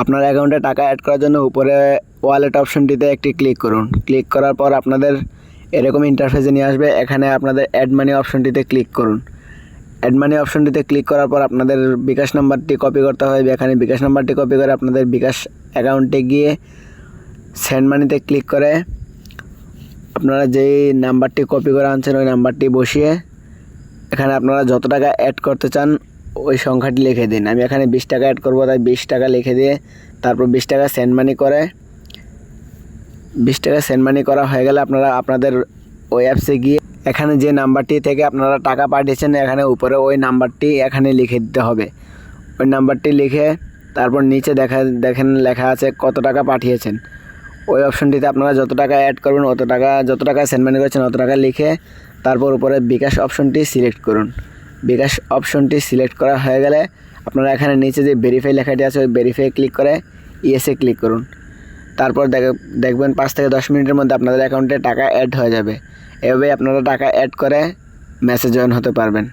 আপনার অ্যাকাউন্টে টাকা অ্যাড করার জন্য উপরে ওয়ালেট অপশনটিতে একটি ক্লিক করুন। ক্লিক করার পর আপনাদের এরকম ইন্টারফেসে নিয়ে আসবে। এখানে আপনাদের অ্যাড মানি অপশনটিতে ক্লিক করুন। অ্যাড মানি অপশনটিতে ক্লিক করার পর আপনাদের বিকাশ নাম্বারটি কপি করতে হবে। এখানে বিকাশ নাম্বারটি কপি করে আপনাদের বিকাশ অ্যাকাউন্টে গিয়ে সেন্ড মানিতে ক্লিক করে আপনারা যেই নাম্বারটি কপি করে আনছেন, ওই নাম্বারটি বসিয়ে এখানে আপনারা যত টাকা অ্যাড করতে চান ওই সংখ্যাটি লিখে দিন। আমি এখানে বিশ টাকা অ্যাড করব, তাই বিশ টাকা লিখে দিয়ে তারপর বিশ টাকা সেন্ড মানি করে। বিশ টাকা সেন্ড মানি করা হয়ে গেলে আপনারা আপনাদের ওই অ্যাপসে গিয়ে এখানে যে নাম্বারটি থেকে আপনারা টাকা পাঠিয়েছেন, এখানে উপরে ওই নাম্বারটি এখানে লিখে দিতে হবে। ওই নাম্বারটি লিখে তারপর নিচে দেখা, দেখেন লেখা আছে কত টাকা পাঠিয়েছেন। ওই অপশনটিতে আপনারা যত টাকা অ্যাড করবেন, অত টাকা, যত টাকা সেন্ড মানি করেছেন, অত টাকা লিখে তারপর উপরে বিকাশ অপশনটি সিলেক্ট করুন। বিকাশ অপশনটি সিলেক্ট করা হয়ে গেলে আপনারা এখানে নিচে যে ভেরিফাই লেখাটি আছে, ওই ভেরিফাই ক্লিক করে ইএসএ ক্লিক করুন। তারপর দেখ- দেখবেন পাঁচ থেকে দশ মিনিটের মধ্যে আপনাদের অ্যাকাউন্টে টাকা অ্যাড হয়ে যাবে। এভাবেই আপনারা টাকা অ্যাড করে মেসেজ জয়েন হতে পারবেন।